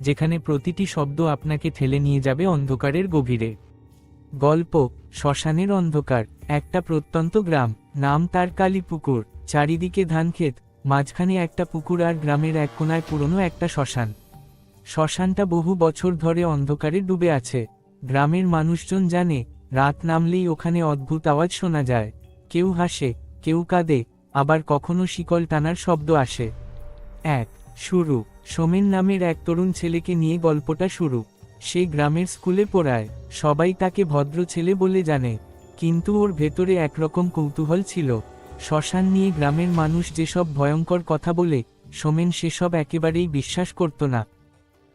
যেখানে প্রতিটি শব্দ আপনাকে ঠেলে নিয়ে যাবে অন্ধকারের গভীরে। গল্প, শ্মশানের অন্ধকার, একটা প্রত্যন্ত গ্রাম, নাম তার কালীপুকুর, চারিদিকে ধানক্ষেত, মাঝখানে একটা পুকুর আর গ্রামের এক কোনায় পুরনো একটা শ্মশান। শ্মশানটা বহু বছর ধরে অন্ধকারে ডুবে আছে। গ্রামের মানুষজন জানে, রাত নামলেই ওখানে অদ্ভুত আওয়াজ শোনা যায়। কেউ হাসে, কেউ কাঁদে, আবার কখনো শিকল টানার শব্দ আসে। এক শুরু। সোমেন নামের এক তরুণ ছেলেকে নিয়ে গল্পটা শুরু। সে গ্রামের স্কুলে পড়ায়। সবাই তাকে ভদ্র ছেলে বলে জানে। কিন্তু ওর ভেতরে একরকম কৌতূহল ছিল। শ্মশান নিয়ে গ্রামের মানুষ যেসব ভয়ঙ্কর কথা বলে, সোমেন সেসব একেবারেই বিশ্বাস করত না।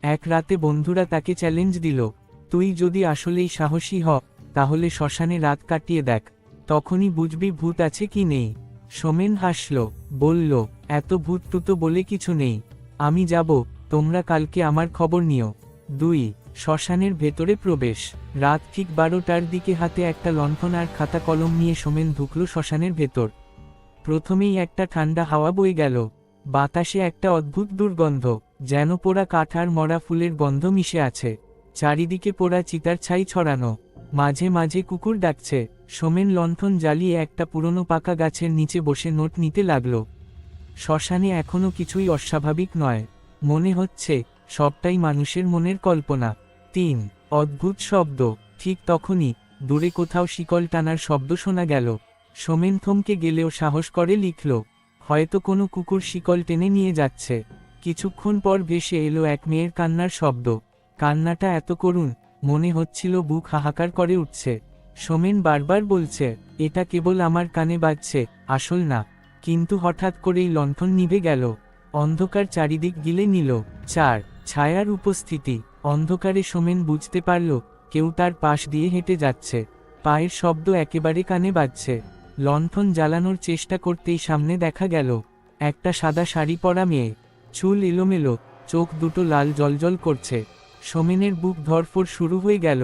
এক রাতে বন্ধুরা তাকে চ্যালেঞ্জ দিল। তুই যদি আসলেই সাহসী হ, তাহলে শ্মশানে রাত কাটিয়ে দেখ। তখনই বুঝবি ভূত আছে কি নেই। সোমেন হাসল, বলল, এত ভূত বলে কিছু নেই। আমি যাব, তোমরা কালকে আমার খবর নিও। দুই, শ্মশানের ভেতরে প্রবেশ। রাত ঠিক বারোটার দিকে হাতে একটা লণ্ঠন আর খাতা কলম নিয়ে সোমেন ঢুকল শ্মশানের ভেতর। প্রথমেই একটা ঠান্ডা হাওয়া বয়ে গেল। বাতাসে একটা অদ্ভুত দুর্গন্ধ, যেন পোড়া কাঠ আর মরা ফুলের গন্ধ মিশে আছে। চারিদিকে পোড়া চিতার ছাই ছড়ানো। মাঝে মাঝে কুকুর ডাকছে। সোমেন লণ্ঠন জ্বালিয়ে একটা পুরনো পাকা গাছের নিচে বসে নোট নিতে লাগল। শ্মশানে এখনও কিছুই অস্বাভাবিক নয়। মনে হচ্ছে, সবটাই মানুষের মনের কল্পনা। তিন, অদ্ভুত শব্দ। ঠিক তখনই, দূরে কোথাও শিকল টানার শব্দ শোনা গেল। সোমেন থমকে গেলেও সাহস করে লিখল, হয়তো কোনো কুকুর শিকল টেনে নিয়ে যাচ্ছে। কিছুক্ষণ পর ভেসে এলো এক মেয়ের কান্নার শব্দ। কান্নাটা এত করুণ, মনে হচ্ছিল বুক হাহাকার করে উঠছে। সোমেন বারবার বলছে, এটা কেবল আমার কানে বাজছে, আসল না। কিন্তু হঠাৎ করেই লণ্ঠন নিভে গেল। অন্ধকার চারিদিক গিলে নিল। চার, ছায়ার উপস্থিতি। অন্ধকারে সোমেন বুঝতে পারল, কেউ তার পাশ দিয়ে হেঁটে যাচ্ছে। পায়ের শব্দ একেবারে কানে বাজছে। লণ্ঠন জ্বালানোর চেষ্টা করতেই সামনে দেখা গেল, একটা সাদা শাড়ি পরা মেয়ে। চুল এলোমেলো, চোখ দুটো লাল জলজল করছে। সোমেনের বুক ধরফর শুরু হয়ে গেল,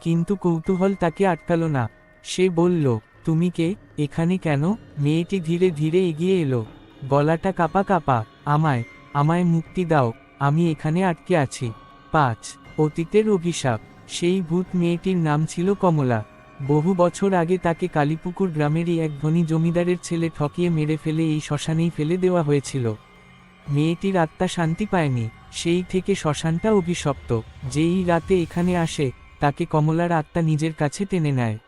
কিন্তু কৌতূহল তাকে আটকালো না। সে বলল তুমি কে? এখানে কেন? মেয়েটি ধীরে ধীরে এগিয়ে এলো। গলাটা কাপা কাপা। আমায় আমায় মুক্তি দাও। আমি এখানে আটকে আছি। পাঁচ, অতীতের অভিশাপ। সেই ভূত মেয়েটির নাম ছিল কমলা। বহু বছর আগে তাকে কালীপুকুর গ্রামেরই এক ধনী জমিদারের ছেলে ঠকিয়ে মেরে ফেলে এই শ্মশানেই ফেলে দেওয়া হয়েছিল। মেয়েটির আত্মা শান্তি পায়নি। সেই থেকে শ্মশানটা অভিশপ্ত। যেই রাতে এখানে আসে, তাকে কমলার আত্মা নিজের কাছে টেনে নেয়।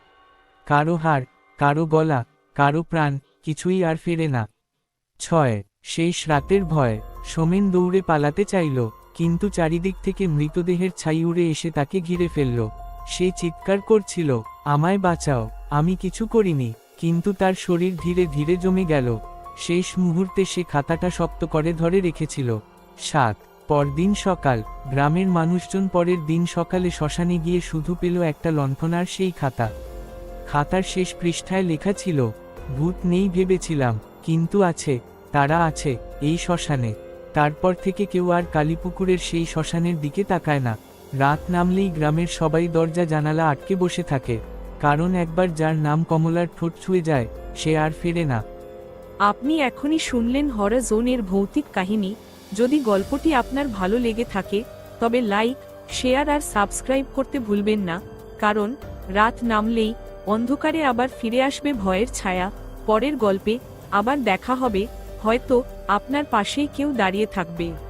কারও হাড় কারও গলা, কারও প্রাণ, কিছুই আর ফেরে না। ছয়, শেষ রাতের ভয়। সোমেন দৌড়ে পালাতে চাইল, কিন্তু চারিদিক থেকে মৃতদেহের ছাই উড়ে এসে তাকে ঘিরে ফেলল। সে চিৎকার করছিল, আমায় বাঁচাও, আমি কিছু করিনি। কিন্তু তার শরীর ধীরে ধীরে জমে গেল। শেষ মুহূর্তে সে খাতাটা শক্ত করে ধরে রেখেছিল। সাত, পরদিন সকাল। গ্রামের মানুষজন পরের দিন সকালে শ্মশানে গিয়ে শুধু পেল একটা লণ্ঠনার সেই খাতা। খাতার শেষ পৃষ্ঠায় লেখা ছিল, ভূত নেই ভেবেছিলাম, কিন্তু আছে, তারা আছে, এই শ্মশানে। তারপর থেকে কেউ আর কালীপুকুরের সেই শ্মশানের দিকে তাকায় না। রাত নামলেই গ্রামের সবাই দরজা জানালা আটকে বসে থাকে। কারণ একবার যার নাম কমলার ঠোঁট ছুঁয়ে যায়, সে আর ফেরে না। আপনি এখনই শুনলেন হরর জোনের ভৌতিক কাহিনী। যদি গল্পটি আপনার ভালো লেগে থাকে, তবে লাইক, শেয়ার আর সাবস্ক্রাইব করতে ভুলবেন না। কারণ, রাত নামলেই অন্ধকারে আবার ফিরে আসবে ভয়ের ছায়া, পরের গল্পে আবার দেখা হবে, হয়তো আপনার পাশেই কেউ দাঁড়িয়ে থাকবে।